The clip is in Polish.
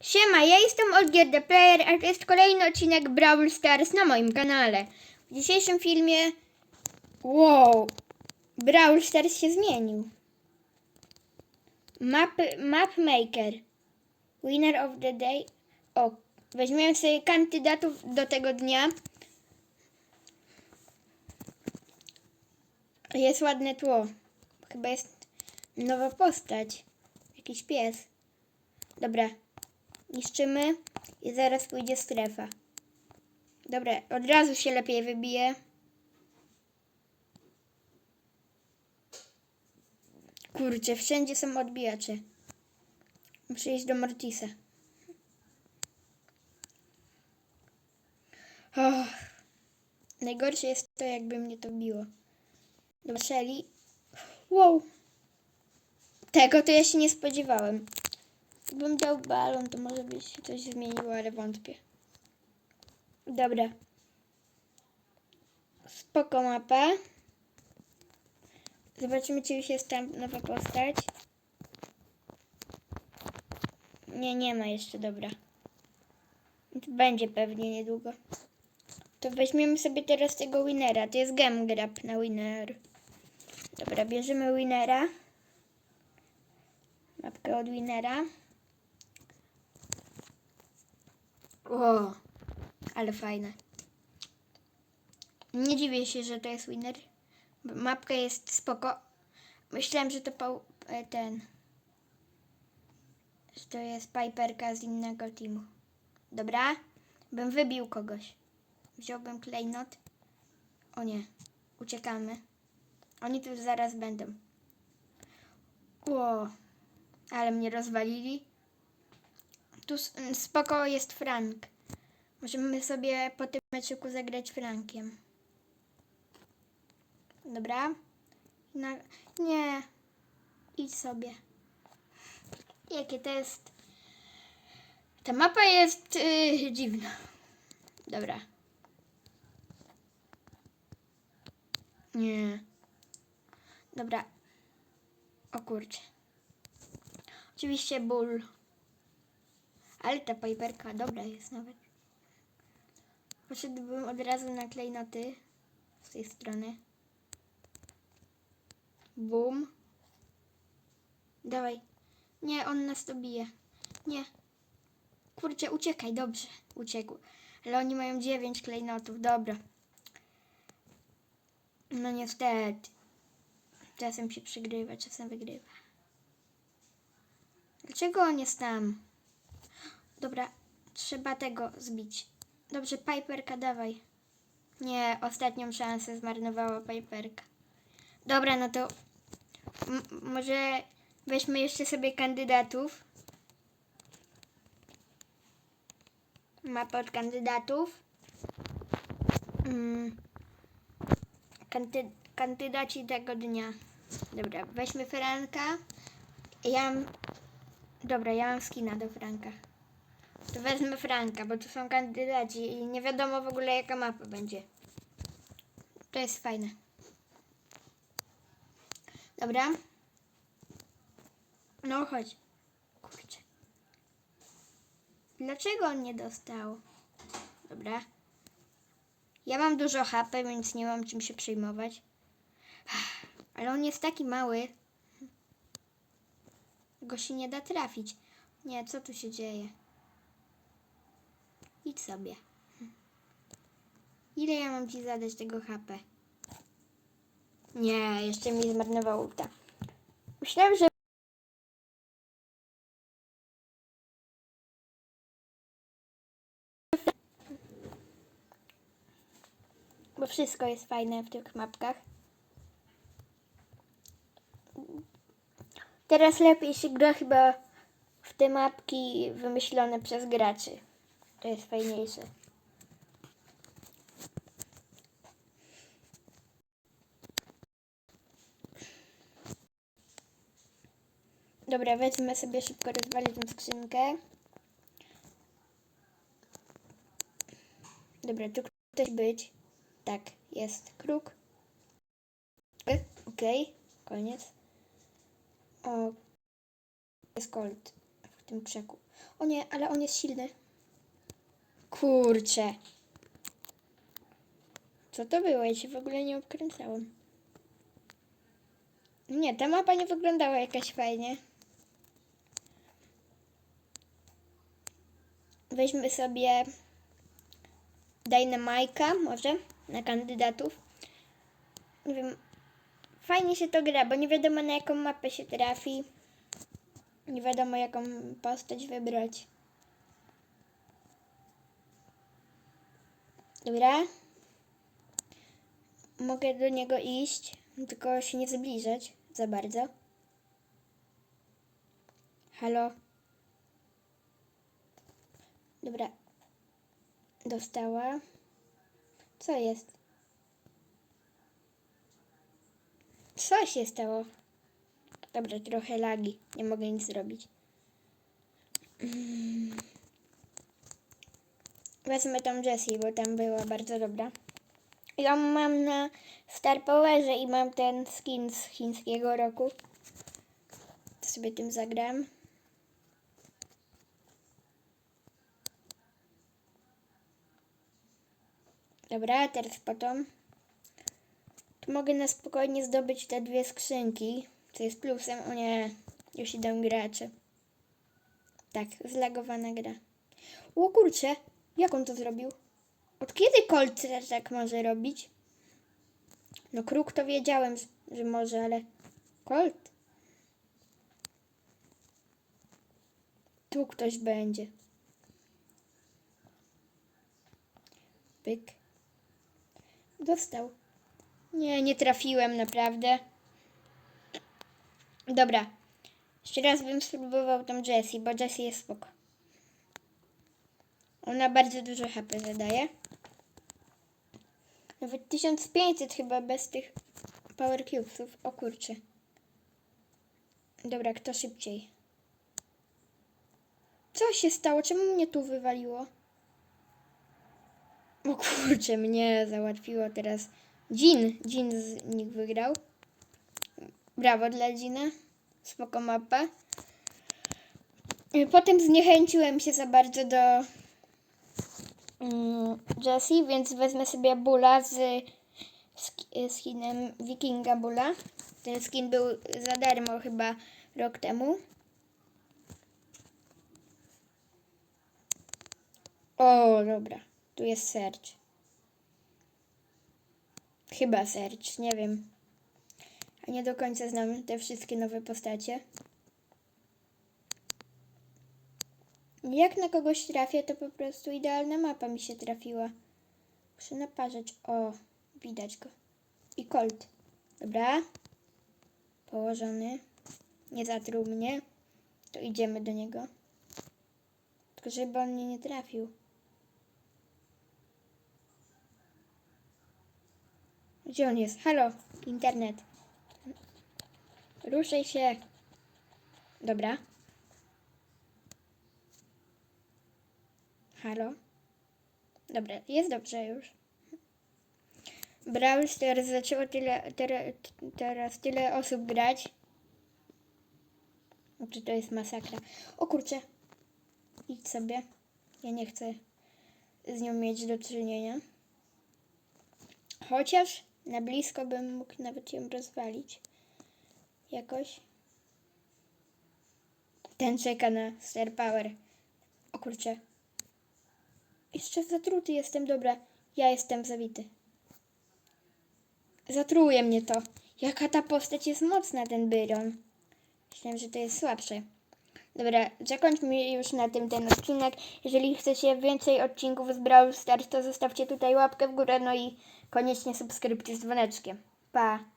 Siema, ja jestem Olgier the Player, a to jest kolejny odcinek Brawl Stars na moim kanale. W dzisiejszym filmie... Wow! Brawl Stars się zmienił. Map, map Maker. Winner of the day. O, weźmiemy sobie kandydatów do tego dnia. Jest ładne tło. Chyba jest nowa postać. Jakiś pies. Dobra. Niszczymy i zaraz pójdzie strefa. Dobra, od razu się lepiej wybije. Kurczę, wszędzie są odbijacze. Muszę iść do Mortisa. Och. Najgorsze jest to, jakby mnie to biło. Dobra, Shelly. Wow. Tego to ja się nie spodziewałem. Gdybym dał balon, to może by się coś zmieniło, ale wątpię. Dobra. Spoko mapa. Zobaczymy, czy już jest tam nowa postać. Nie, nie ma jeszcze, dobra. Będzie pewnie niedługo. To weźmiemy sobie teraz tego winera. To jest gem grab na winner. Dobra, bierzemy winera. Mapkę od winera. O, ale fajne. Nie dziwię się, że to jest winner. Mapka jest spoko. Myślałem, że to pał, e, ten. Że to jest Piperka z innego teamu. Dobra, bym wybił kogoś. Wziąłbym klejnot. O nie, uciekamy. Oni tu zaraz będą. Ło, ale mnie rozwalili. Tu s- m, spoko jest Frank. Możemy sobie po tym meczyku zagrać Frankiem. Dobra. Na... Nie. Idź sobie. Jakie to jest... Ta mapa jest yy, dziwna. Dobra. Nie. Dobra. O kurczę. Oczywiście ból. Ale ta Piperka dobra jest nawet. Poszedłbym od razu na klejnoty z tej strony. Bum. Dawaj. Nie, on nas dobije. Nie. Kurczę, uciekaj, dobrze. Uciekł. Ale oni mają dziewięć klejnotów, dobra. No niestety. Czasem się przegrywa, czasem wygrywa. Dlaczego on jest tam? Dobra, trzeba tego zbić. Dobrze, Piperka, dawaj. Nie, ostatnią szansę zmarnowała Piperka. Dobra, no to może weźmy jeszcze sobie kandydatów. Mapę od kandydatów. Mm. Kandy- kandydaci tego dnia. Dobra, weźmy Franka. Ja mam... Dobra, ja mam skina do Franka. Wezmę Franka, bo tu są kandydaci i nie wiadomo w ogóle jaka mapa będzie. To jest fajne. Dobra. No chodź. Kurczę. Dlaczego on nie dostał? Dobra. Ja mam dużo HP, więc nie mam czym się przejmować. Ale on jest taki mały. Go się nie da trafić. Nie, co tu się dzieje? Idź sobie. Ile ja mam ci zadać tego HP? Nie, jeszcze mi zmarnował ulta. Myślałem, że... Bo wszystko jest fajne w tych mapkach. Teraz lepiej się gra chyba w te mapki wymyślone przez graczy. To jest fajniejsze. Dobra, wezmę sobie szybko rozwalić tą skrzynkę. Dobra, tu ktoś być. Tak, jest kruk. E, Okej, koniec. O, jest kolt w tym krzaku. O nie, ale on jest silny. Kurczę. Co to było? Ja się w ogóle nie obkręcałam. Nie, ta mapa nie wyglądała jakaś fajnie. Weźmy sobie Dynamajka może na kandydatów. Nie wiem, fajnie się to gra, bo nie wiadomo na jaką mapę się trafi. Nie wiadomo jaką postać wybrać. Dobra. Mogę do niego iść, tylko się nie zbliżać za bardzo. Halo? Dobra. Dostała. Co jest? Co się stało? Dobra, trochę lagi. Nie mogę nic zrobić. Mm. Wezmę tą Jessie, bo tam była bardzo dobra. Ja mam na Star Powerze i mam ten skin z chińskiego roku. To sobie tym zagram. Dobra, teraz potom. Tu mogę na spokojnie zdobyć te dwie skrzynki, co jest plusem. O nie, już idą gracze. Tak, zlagowana gra. O kurczę, jak on to zrobił? Od kiedy Colt tak może robić? No kruk to wiedziałem, że może, ale Colt? Tu ktoś będzie. Pyk. Dostał. Nie, nie trafiłem naprawdę. Dobra. Jeszcze raz bym spróbował tą Jessie, bo Jessie jest spoko. Ona bardzo dużo HP zadaje. Nawet 1500 chyba bez tych Power Cubesów. O kurczę. Dobra, kto szybciej? Co się stało? Czemu mnie tu wywaliło? O kurczę, mnie załatwiło teraz. Jin. Jin z nich wygrał. Brawo dla Gina. Spoko mapa. Potem zniechęciłem się za bardzo do Jessie, więc wezmę sobie Bula z sk- skinem Wikinga Bula. Ten skin był za darmo chyba rok temu. O, dobra. Tu jest Serge. Chyba Serge, nie wiem. A nie do końca znam te wszystkie nowe postacie. Jak na kogoś trafię, to po prostu idealna mapa mi się trafiła. Muszę naparzać. O, widać go. I Colt. Dobra. Położony. Nie zatruł mnie. To idziemy do niego. Tylko żeby on mnie nie trafił. Gdzie on jest? Halo, internet. Ruszaj się. Dobra. Halo. Dobra, jest dobrze już. Brawl Stars zaczęło tyle, teraz tyle osób grać. Czy to jest masakra? O kurczę. Idź sobie. Ja nie chcę z nią mieć do czynienia. Chociaż na blisko bym mógł nawet ją rozwalić. Jakoś. Ten czeka na Star Power. O kurczę. Jeszcze zatruty jestem, dobra. Ja jestem zabity. Zatruje mnie to. Jaka ta postać jest mocna, ten Byron. Myślałem, że to jest słabsze. Dobra, zakończmy już na tym ten odcinek. Jeżeli chcecie więcej odcinków z Brawl Stars, to zostawcie tutaj łapkę w górę, no i koniecznie subskrypcję z dzwoneczkiem. Pa!